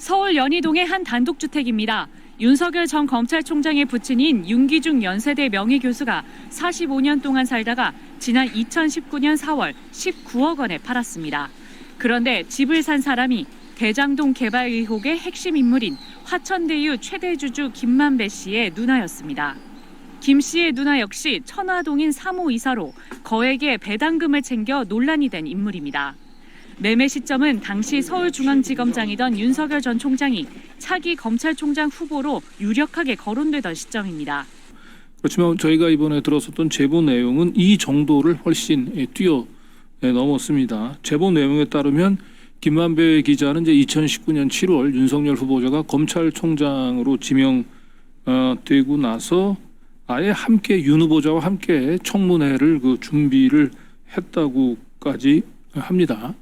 서울 연희동의 한 단독주택입니다. 윤석열 전 검찰총장의 부친인 윤기중 연세대 명예교수가 45년 동안 살다가 지난 2019년 4월 19억 원에 팔았습니다. 그런데 집을 산 사람이 대장동 개발 의혹의 핵심 인물인 화천대유 최대 주주 김만배 씨의 누나였습니다. 김 씨의 누나 역시 천화동인 사무이사로 거액의 배당금을 챙겨 논란이 된 인물입니다. 매매 시점은 당시 서울중앙지검장이던 윤석열 전 총장이 차기 검찰총장 후보로 유력하게 거론되던 시점입니다. 그렇지만 저희가 이번에 들었었던 제보 내용은 이 정도를 훨씬 예, 뛰어 예, 넘었습니다. 제보 내용에 따르면 김만배 기자는 이제 2019년 7월 윤석열 후보자가 검찰총장으로 지명되고 나서 아예 함께 윤 후보자와 함께 청문회를 그 준비를 했다고까지 합니다.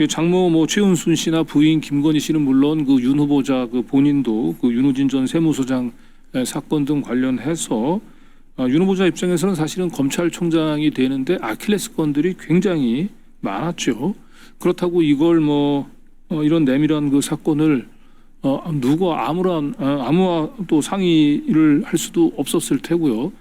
이 장모 뭐 최은순 씨나 부인 김건희 씨는 물론 그 윤 후보자 그 본인도 그 윤우진 전 세무서장 에, 사건 등 관련해서 아, 윤 후보자 입장에서는 사실은 검찰총장이 되는데 아킬레스건들이 굉장히 많았죠. 그렇다고 이걸 뭐 어, 이런 내밀한 그 사건을 어, 누구 아무런 어, 아무와 또 상의를 할 수도 없었을 테고요.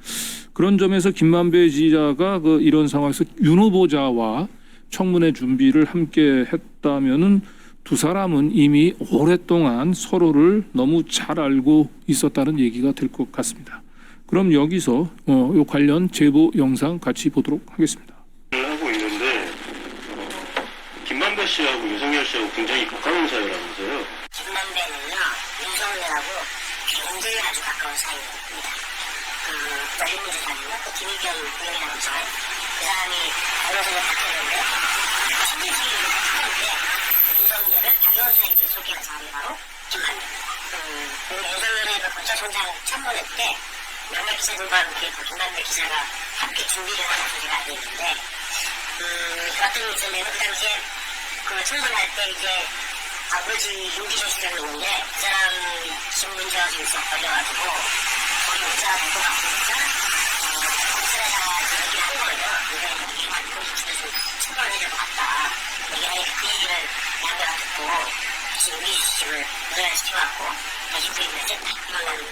그런 점에서 김만배 지자가 그 이런 상황에서 윤 후보자와 청문회 준비를 함께 했다면은 두 사람은 이미 오랫동안 서로를 너무 잘 알고 있었다는 얘기가 될 것 같습니다. 그럼 여기서 어, 요 관련 제보 영상 같이 보도록 하겠습니다. 하고 있는데 어, 김만배 씨하고 윤석열 씨하고 굉장히 가까운 사이라면서요. 김만배는요, 윤석열하고 굉장히 아주 가까운 사이입니다. 그? 또 김일경 의원이라고 있 그 사람이 언론선에 바뀌었는데, 친일주의를 하는데, 윤석열을 박영수에게 소개한 사람이 바로 김만배입니다. 음, 그그 검찰총장 참모회 때, 몇몇 기자들과 함께 그 김만배 기자가 함께 준비를 하는 소리가 알고 있는데, 음, 어떤 일이었냐면, 그 당시에 그 청문할 때 이제 아버지 윤기준 시장이 있는데 그 사람 신문지와 지에서 걸려가지고 거기 문자 될것 같으니까 어, 검찰에다가 얘기를 한 거예요. 이거 이렇게 만들고 집에서 처벌을 해야 될것 같다. 얘기하니까 그 얘기를 양배가 듣고 다시 윤